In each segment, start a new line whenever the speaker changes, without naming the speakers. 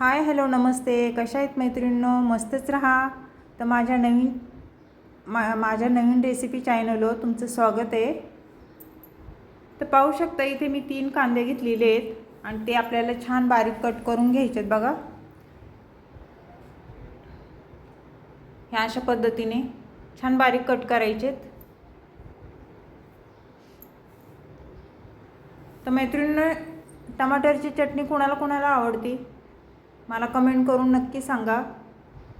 Hi hello नमस्ते. कशा आहेत मैत्रिणींनो? मस्तच राहा. तर माझ्या नवीन मा माझ्या नवीन रेसिपी चॅनलवर तुमचं स्वागत आहे. तर पाहू शकता इथे मी तीन कांदे घेतलेले आहेत आणि ते आपल्याला छान बारीक कट करून घ्यायचे आहेत बघा. ह्या अशा पद्धतीने छान बारीक कट करायचे आहेत. तर मैत्रिणीनं टमाटरची चटणी कोणाला कोणाला आवडते? मला कमेंट करून नक्की सांगा.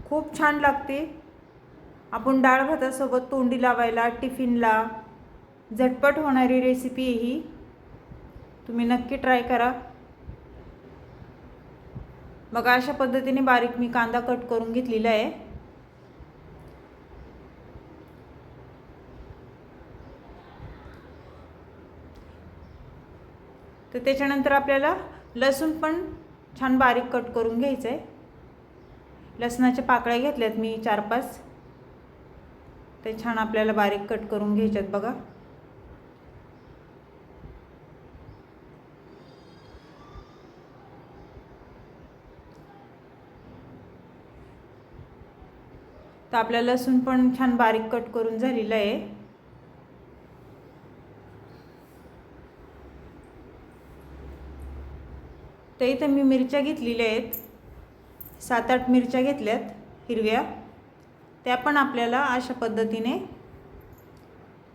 खूप छान लागते. आपण डाळ भातासोबत तोंडी लावायला टिफिनला झटपट होणारी रेसिपी आहे ही तुम्ही नक्की ट्राय करा. बघा अशा पद्धतीने बारीक मी कांदा कट करून घेतलेला आहे. तर त्याच्यानंतर आपल्याला लसूण पण छान बारीक कट करून घ्यायचं आहे लसणाच्या पाकळ्या घेतल्यात मी चार पाच ते छान आपल्याला बारीक कट करून घ्यायच्यात बघा. तर आपल्या लसूण पण छान बारीक कट करून झालेलं आहे. तर इथं मी मिरच्या घेतलेल्या आहेत. सात आठ मिरच्या घेतल्यात हिरव्या. त्या पण आपल्याला अशा पद्धतीने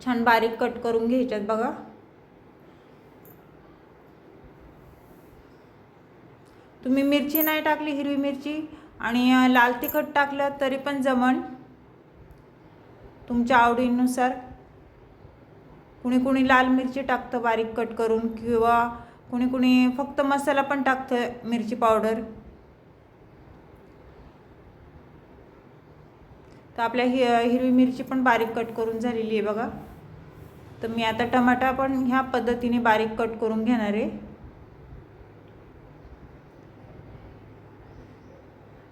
छान बारीक कट करून घ्यायच्यात बघा. तुम्ही मिरची नाही टाकली हिरवी मिरची आणि लाल तिखट टाकलं तरी पण जमन. तुमच्या आवडीनुसार. कुणी कुणी लाल मिरची टाकतं बारीक कट करून किंवा कुणी कुणी फक्त मसाला पण टाकतं मिरची पावडर. तर आपल्या हि हिरवी मिरची पण बारीक कट करून झालेली आहे बघा. तर मी आता टमाटा पण ह्या पद्धतीने बारीक कट करून घेणार आहे.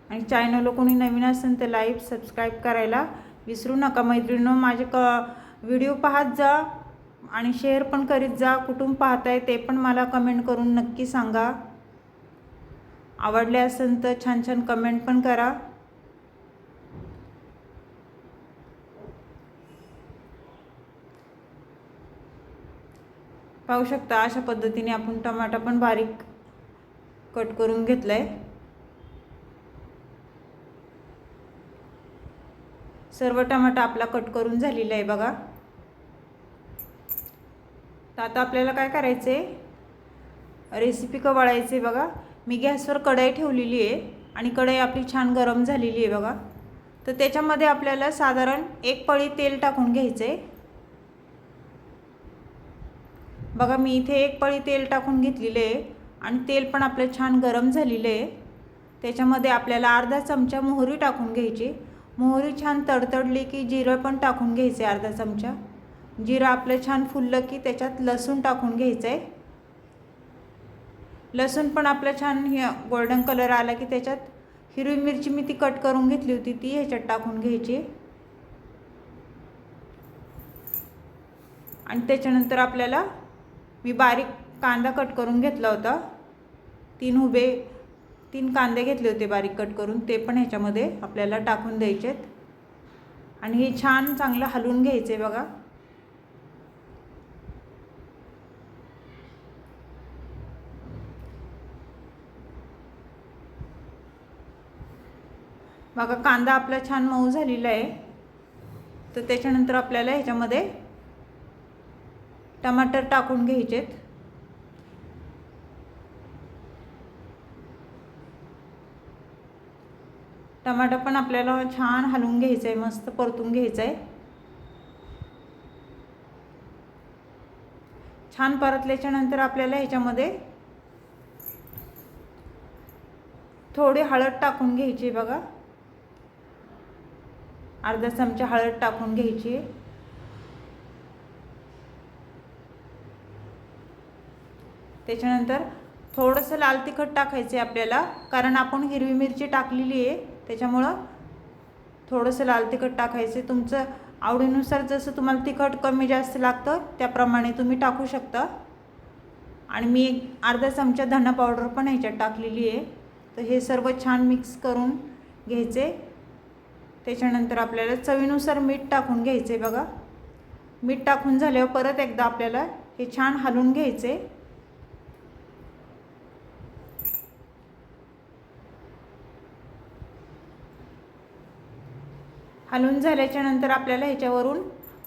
आणि चॅनलला कोणी नवीन असेल तर लाईव्ह सबस्क्राईब करायला विसरू नका. मैत्रिणीनं माझे क व्हिडिओ पाहत जा. आणि शेअर पण करीत जा कुठून पाहताय ते पण मला कमेंट करून नक्की सांगा. आवडले असेल तर छान छान कमेंट पण करा. पाहू शकता अशा पद्धतीने आपण टमाटा पण बारीक कट करून घेतला आहे सर्व टमाटा आपला कट करून झालेला आहे बघा. तर आता आपल्याला काय करायचं आहे रेसिपी कवाळायचे बघा. मी गॅसवर कढई ठेवलेली आहे आणि कढई आपली छान गरम झालेली आहे बघा. तर त्याच्यामध्ये आपल्याला साधारण एक पळी तेल टाकून घ्यायचं आहे बघा मी इथे एक पळी तेल टाकून घेतलेले आहे आणि तेल पण आपलं छान गरम झालेलं आहे. त्याच्यामध्ये आपल्याला अर्धा चमचा मोहरी टाकून घ्यायची. मोहरी छान तडतडली की जिरं पण टाकून घ्यायचं आहे अर्धा चमचा. जिरं आपलं छान फुललं की त्याच्यात लसूण टाकून घ्यायचं आहे लसूण पण आपलं छान हे गोल्डन कलर आला की त्याच्यात हिरवी मिरची मी ती कट करून घेतली होती ती ह्याच्यात टाकून घ्यायची. आणि त्याच्यानंतर आपल्याला मी बारीक कांदा कट करून घेतला होता. तीन उभे तीन कांदे घेतले होते बारीक कट करून ते पण ह्याच्यामध्ये आपल्याला टाकून द्यायचे आहेत आणि हे छान चांगलं हलवून घ्यायचे बघा. बघा कांदा आपला छान मऊ झालेला आहे. तर त्याच्यानंतर आपल्याला ह्याच्यामध्ये टमाटर टाकून घ्यायचेत. टमाटर पण आपल्याला छान हलवून घ्यायचं आहे मस्त परतून घ्यायचं आहे छान परतल्याच्या नंतर आपल्याला ह्याच्यामध्ये थोडी हळद टाकून घ्यायची बघा. अर्धा चमचा हळद टाकून घ्यायची. त्याच्यानंतर थोडंसं लाल तिखट टाकायचं आहे आपल्याला कारण आपण हिरवी मिरची टाकलेली आहे त्याच्यामुळं थोडंसं लाल तिखट टाकायचं आहे तुमचं आवडीनुसार जसं तुम्हाला तिखट कमी जास्त लागतं त्याप्रमाणे तुम्ही टाकू शकता. आणि मी अर्धा चमचा धना पावडर पण ह्याच्यात टाकलेली आहे. तर हे सर्व छान मिक्स करून घ्यायचे. त्याच्यानंतर आपल्याला चवीनुसार मीठ टाकून घ्यायचे बघा. मीठ टाकून झाल्यावर परत एकदा आपल्याला हे छान हलवून घ्यायचे हलवून झाल्याच्यानंतर आपल्याला ह्याच्यावरून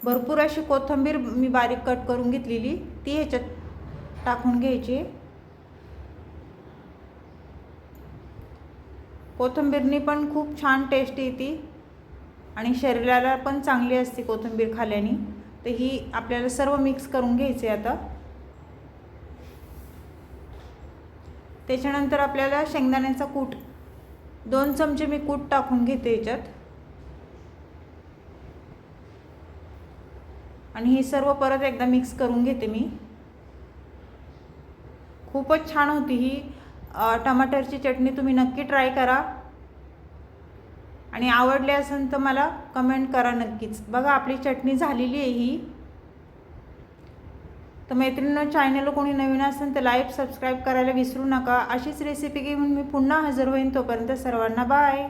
भरपूर अशी कोथिंबीर मी बारीक कट करून घेतलेली ती ह्याच्यात टाकून घ्यायची. कोथिंबीरनी पण खूप छान टेस्ट येते. आणि शरीराला पण चांगली असते कोथिंबीर खाल्याने तर ही आपल्याला सर्व मिक्स करून घ्यायचे आता. त्याच्यानंतर आपल्याला शेंगदाण्याचा कूट दोन चमचे मी कूट टाकून घेते याच्यात. आणि ही सर्व परत एकदा मिक्स करून घेते मी. खूपच छान होती ही टमाटरची चटणी तुम्ही नक्की ट्राय करा. आणि आवडले असेल तर मला कमेंट करा नक्कीच. बघा आपली चटणी झालेली आहे ही. तर मैत्रिणीनं चॅनल कोणी नवीन असेल तर लाईक सबस्क्राईब करायला विसरू नका. अशीच रेसिपी घेऊन मी पुन्हा हजर होईन तोपर्यंत सर्वांना बाय